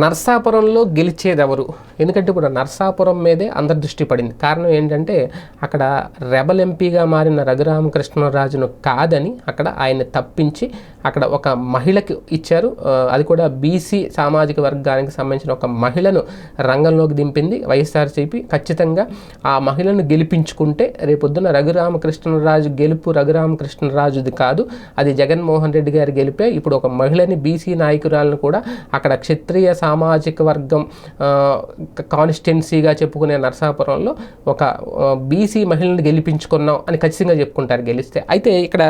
నర్సాపురంలో గెలిచేదెవరు? ఎందుకంటే ఇప్పుడు నర్సాపురం మీదే అందరి దృష్టి పడింది. కారణం ఏంటంటే అక్కడ రెబల్ ఎంపీగా మారిన రఘురామకృష్ణరాజును కాదని అక్కడ ఆయన తప్పించి అక్కడ ఒక మహిళకి ఇచ్చారు. అది కూడా బీసీ సామాజిక వర్గానికి సంబంధించిన ఒక మహిళను రంగంలోకి దింపింది వైఎస్ఆర్సీపీ. ఖచ్చితంగా ఆ మహిళను గెలిపించుకుంటే రేపొద్దున రఘురామకృష్ణరాజు గెలుపు రఘురామకృష్ణరాజుది కాదు అది జగన్మోహన్ రెడ్డి గారు గెలిపే. ఇప్పుడు ఒక మహిళని బీసీ నాయకురాలను కూడా అక్కడ క్షత్రియ సామాజిక వర్గం కాన్స్టిట్యున్సీగా చెప్పుకునే నరసాపురంలో ఒక బీసీ మహిళను గెలిపించుకున్నాం అని ఖచ్చితంగా చెప్పుకుంటారు గెలిస్తే. అయితే ఇక్కడ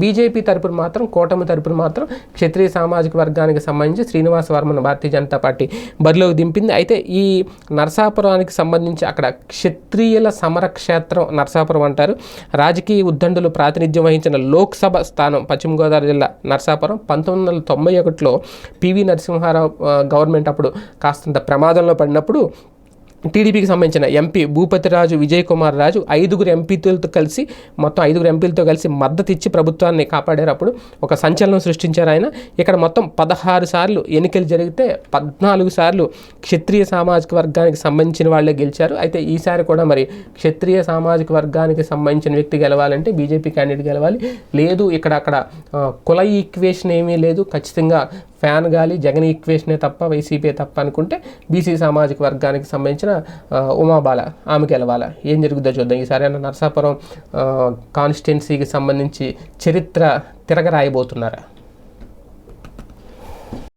బీజేపీ తరపున మాత్రం మాత్రం కూటమి తరపున మాత్రం క్షత్రియ సామాజిక వర్గానికి సంబంధించి శ్రీనివాస వర్మను భారతీయ జనతా పార్టీ బరిలోకి దింపింది. అయితే ఈ నరసాపురానికి సంబంధించి అక్కడ క్షత్రియుల సమరక్షేత్రం నరసాపురం అంటారు. రాజకీయ ఉద్దండులు ప్రాతినిధ్యం వహించిన లోక్సభ స్థానం పశ్చిమ గోదావరి జిల్లా నరసాపురం. పంతొమ్మిది వందల తొంభై ఒకటిలో పివి నరసింహారావు గవర్నమెంట్ అప్పుడు కాస్తంత ప్రమాదంలో పడినప్పుడు టీడీపీకి సంబంధించిన ఎంపీ భూపతిరాజు విజయ్ కుమార్ రాజు ఐదుగురు ఎంపీలతో కలిసి మొత్తం ఐదుగురు ఎంపీలతో కలిసి మద్దతు ఇచ్చి ప్రభుత్వాన్ని కాపాడారు. అప్పుడు ఒక సంచలనం సృష్టించారు ఆయన. ఇక్కడ మొత్తం పదహారు సార్లు ఎన్నికలు జరిగితే పద్నాలుగు సార్లు క్షత్రియ సామాజిక వర్గానికి సంబంధించిన వాళ్ళే గెలిచారు. అయితే ఈసారి కూడా మరి క్షత్రియ సామాజిక వర్గానికి సంబంధించిన వ్యక్తి గెలవాలంటే బీజేపీ క్యాండిడేట్ గెలవాలి. లేదు ఇక్కడ అక్కడ కుల ఈక్వేషన్ ఏమీ లేదు. ఖచ్చితంగా ఫ్యాన్ గాలి జగన్ ఈక్వేషనే తప్ప వైసీపీ తప్ప అనుకుంటే బీసీ సామాజిక వర్గానికి సంబంధించిన ఉమాబాల ఆమెకి గెలవాలా ఏం జరుగుతుందో చూద్దాం. ఈసారి అన్న నరసాపురం కాన్స్టిట్యున్సీకి సంబంధించి చరిత్ర తిరగరాయబోతున్నారా